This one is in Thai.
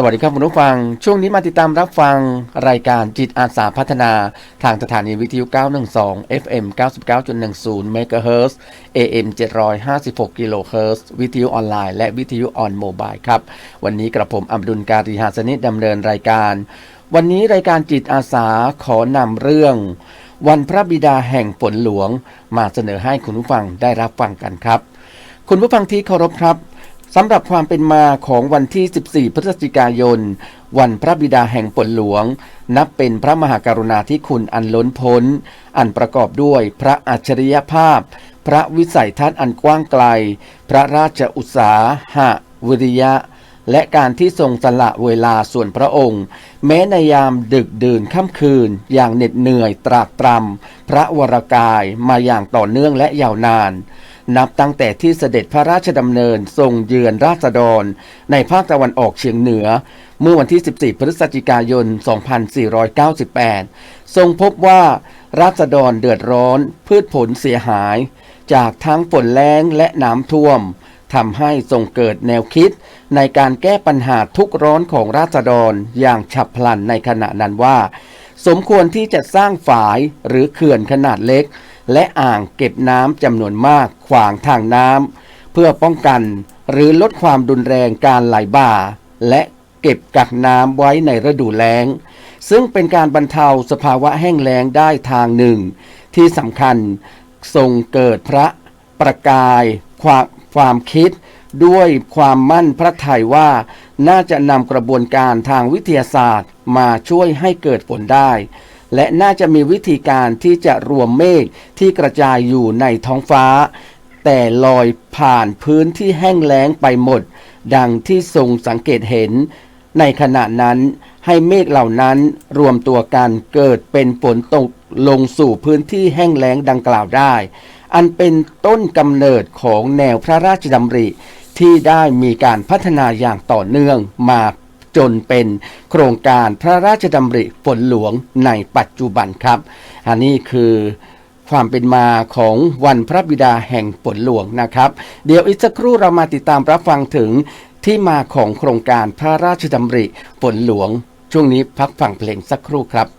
สวัสดีครับคุณผู้ฟัง ช่วงนี้มาติดตามรับฟังรายการจิตอาสาพัฒนา ทางสถานีวิทยุ 912 FM 99.10 MHz AM 756กิโลเฮิรตซ์วิทยุออนไลน์และวิทยุออนโมบายครับ วันนี้กระผมอับดุลการีหาสนิทดำเนินรายการ วันนี้รายการจิตอาสาขอนำเรื่อง วันพระบิดาแห่งฝนหลวง มาเสนอให้คุณผู้ฟังได้รับฟังกันครับ คุณผู้ฟังที่เคารพครับ สำหรับความเป็นมาของวันที่ 14 พฤศจิกายน วันพระบิดาแห่งฝนหลวง นับเป็นพระมหากรุณาธิคุณอันล้นพ้น อันประกอบด้วยพระอัจฉริยภาพ พระวิสัยทัศน์อันกว้างไกล พระราชอุตสาหะวิริยะ และการที่ทรงสละเวลาส่วนพระองค์ แม้ในยามดึกดื่นค่ำคืน อย่างเหน็ดเหนื่อยตรากตรำพระวรากายมาอย่างต่อเนื่องและยาวนาน นับตั้งแต่ที่เสด็จพระราชดำเนินทรงเยือนราษฎร ในภาคตะวันออกเฉียงเหนือ เมื่อวันที่ 14 พฤศจิกายน 2498 ทรงพบว่าราษฎรเดือดร้อน พืชผลเสียหาย จากทั้งฝนแล้งและน้ำท่วมทำให้ทรงเกิดแนวคิด ในการแก้ปัญหาทุกข์ร้อนของราษฎรอย่างฉับพลันในขณะนั้นว่า สมควรที่จะสร้างฝายหรือเขื่อนขนาดเล็ก และอ่างเก็บน้ำจำนวนมากขวางทางน้ำเพื่อป้องกันหรือลดความรุนแรงการไหลบ่า และเก็บกักน้ำไว้ในฤดูแล้ง ซึ่งเป็นการบรรเทาสภาวะแห้งแล้งได้ทางหนึ่ง ที่สำคัญทรงเกิดพระประกายความความคิดด้วยความมั่นพระทัยว่าน่าจะนำกระบวนการทางวิทยาศาสตร์มาช่วยให้เกิดฝนได้ และน่าจะมีวิธีการที่จะรวมเมฆที่กระจายอยู่ในท้องฟ้า แต่ลอยผ่านพื้นที่แห้งแล้งไปหมด ดังที่ทรงสังเกตเห็น ในขณะนั้นให้เมฆเหล่านั้นรวมตัวกันเกิดเป็นฝนตกลงสู่พื้นที่แห้งแล้งดังกล่าวได้ อันเป็นต้นกำเนิดของแนวพระราชดำริที่ได้มีการพัฒนาอย่างต่อเนื่องมา จนเป็นโครงการพระราชดำริฝนหลวงในปัจจุบันครับ อันนี้คือความเป็นมาของวันพระบิดาแห่งฝนหลวงนะครับ เดี๋ยวอีกสักครู่เรามาติดตามรับฟังถึงที่มาของโครงการพระราชดำริฝนหลวง ช่วงนี้พักฟังเพลงสักครู่ครับ